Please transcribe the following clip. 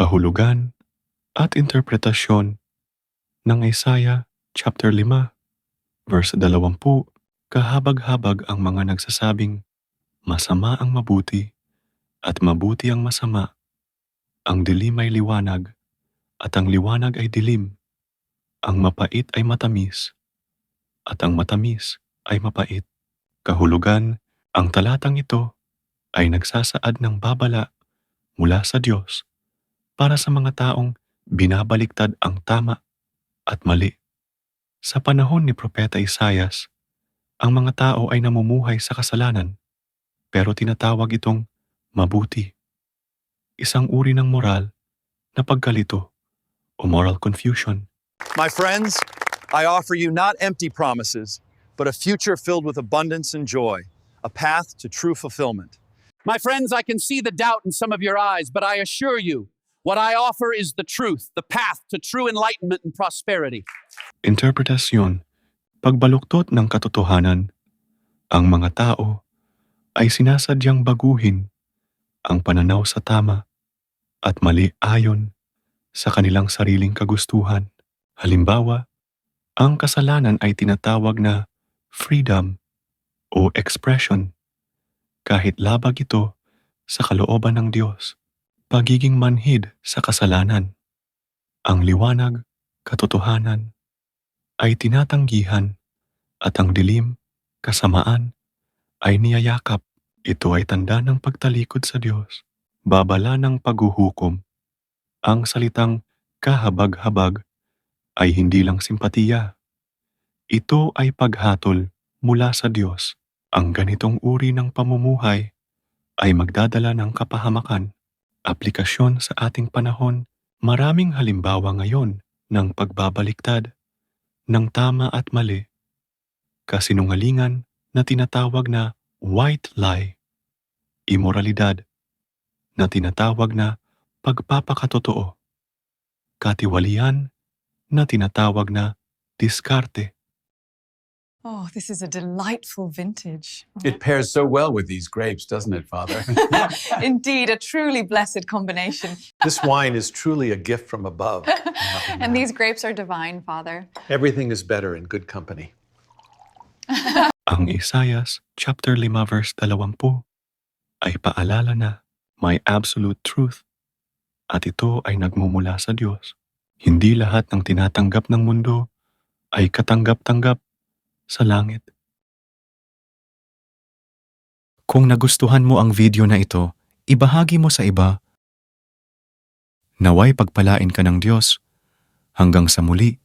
kahulugan at interpretasyon ng Isaiah chapter 5 verse 20 kahabag-habag ang mga nagsasabing masama ang mabuti at mabuti ang masama. Ang dilim ay liwanag at ang liwanag ay dilim. Ang mapait ay matamis at ang matamis ay mapait. Kahulugan ang talatang ito ay nagsasaad ng babala mula sa Diyos para sa mga taong binabaliktad ang tama at mali. Sa panahon ni Propeta Isayas, ang mga tao ay namumuhay sa kasalanan pero tinatawag itong mabuti. Isang uri ng moral na pagkalito o moral confusion. My friends, I offer you not empty promises, but a future filled with abundance and joy, a path to true fulfillment. My friends, I can see the doubt in some of your eyes, but I assure you, what I offer is the truth, the path to true enlightenment and prosperity. Interpretasyon, pagbaluktot ng katotohanan, ang mga tao ay sinasadyang baguhin ang pananaw sa tama at mali ayon sa kanilang sariling kagustuhan. Halimbawa, ang kasalanan ay tinatawag na freedom o expression kahit labag ito sa kalooban ng Diyos. Pagiging manhid sa kasalanan. Ang liwanag, katotohanan, ay tinatanggihan at ang dilim, kasamaan, ay niyayakap. Ito ay tanda ng pagtalikod sa Diyos. Babala ng paghuhukom. Ang salitang kahabag-habag ay hindi lang simpatiya. Ito ay paghatol mula sa Diyos. Ang ganitong uri ng pamumuhay ay magdadala ng kapahamakan. Aplikasyon sa ating panahon, maraming halimbawa ngayon ng pagbabaliktad ng tama at mali, kasinungalingan na tinatawag na white lie, imoralidad na tinatawag na pagpapakatotoo, katiwalian na tinatawag na diskarte, Oh, this is a delightful vintage. It pairs so well with these grapes, doesn't it, Father? Indeed, a truly blessed combination. This wine is truly a gift from above. And these grapes are divine, Father. Everything is better in good company. Ang Isayas chapter 5 verse 20 ay paalala na may absolute truth at ito ay nagmumula sa Diyos. Hindi lahat ng tinatanggap ng mundo ay katanggap-tanggap sa langit. Kung nagustuhan mo ang video na ito, ibahagi mo sa iba. Naway pagpalain ka ng Diyos. Hanggang sa muli.